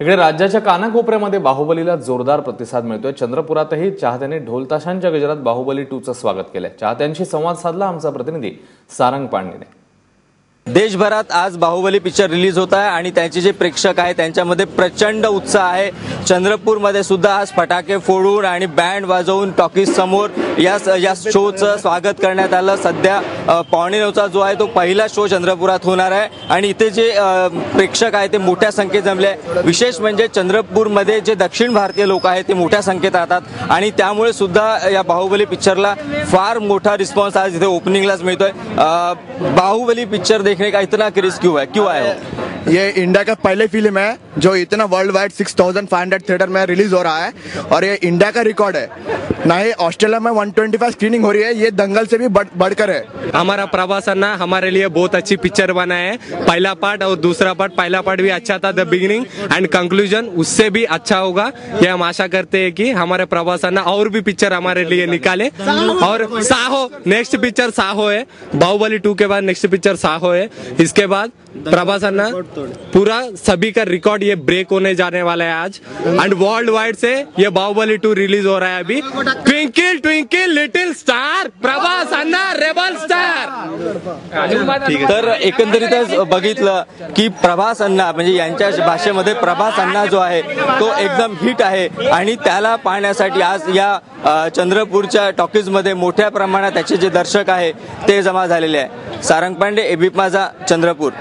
इकडे राज्याच्या कानाकोपऱ्यामध्ये बाहुबलीला जोरदार प्रतिसाद मिळतोय. चंद्रपुरातही चाहत्यांनी ढोलताशांच्या गजरात बाहुबली टूचं स्वागत केलंय. चाहत्यांशी संवाद साधला आमचा प्रतिनिधी सारंग पांडेने. देशभरात आज बाहुबली पिक्चर रिलीज होत आहे आणि त्यांचे जे प्रेक्षक आहे त्यांच्यामध्ये प्रचंड उत्साह आहे. चंद्रपूरमध्ये सुद्धा आज फटाके फोडून आणि बँड वाजवून टॉकीज समोर या या शोचं स्वागत करण्यात आलं. सध्या पावणे नऊचा जो आहे तो पहिला शो चंद्रपुरात होणार आहे. आणि इथे जे प्रेक्षक आहे ते मोठ्या संख्येत जमले आहे विशेष म्हणजे चंद्रपूरमध्ये जे दक्षिण भारतीय लोक आहेत ते मोठ्या संख्येत राहतात. आणि त्यामुळे सुद्धा या बाहुबली पिक्चरला फार मोठा रिस्पॉन्स आज इथे ओपनिंगलाच मिळतोय. बाहुबली पिक्चर देखने का इतना क्रेज क्यू है? क्यों आहे हो? ये इंडिया का पहले फिल्म है जो इतना world wide six thousand five hundred theatre में रिलीज हो रहा है। और ये इंडिया का रिकॉर्ड है। ना ही ऑस्ट्रेलिया में 125 स्क्रीनिंग हो रही है ये दंगल से भी बढ़कर है। हमारा प्रभास अन्ना हमारे लिए बहुत अच्छी पिक्चर बना है। पहला पार्ट और दूसरा पार्ट पहला पार्ट भी अच्छा था द बिगिनिंग एंड कंक्लूजन उससे भी अच्छा होगा। ये हम आशा करते हैं कि हमारे प्रभास अन्ना और भी पिक्चर हमारे लिए निकाले। और साहो नेक्स्ट पिक्चर साहो है। बाहुबली टू के बाद नेक्स्ट पिक्चर साहो है। इसके बाद प्रभास अन्ना, पूरा सभी का रिकॉर्ड ये ब्रेक होने जाने वाला है आज। एंड वर्ल्ड वाइड से ये बाहुबली टू रिलीज़ हो रहा है अभी। ट्विंकल ट्विंकल लिटिल स्टार तर एकंदरीतच बघितलं की प्रभास अण्णा म्हणजे यांच्या भाषेमध्ये प्रभास अण्णा जो आहे तो एकदम हिट आहे. आणि त्याला पाहण्यासाठी आज या चंद्रपूरच्या टॉकीजमध्ये मोठ्या प्रमाणात त्याचे जे दर्शक आहे ते जमा झालेले आहे. सारंग पांडे एबीप माझा चंद्रपूर.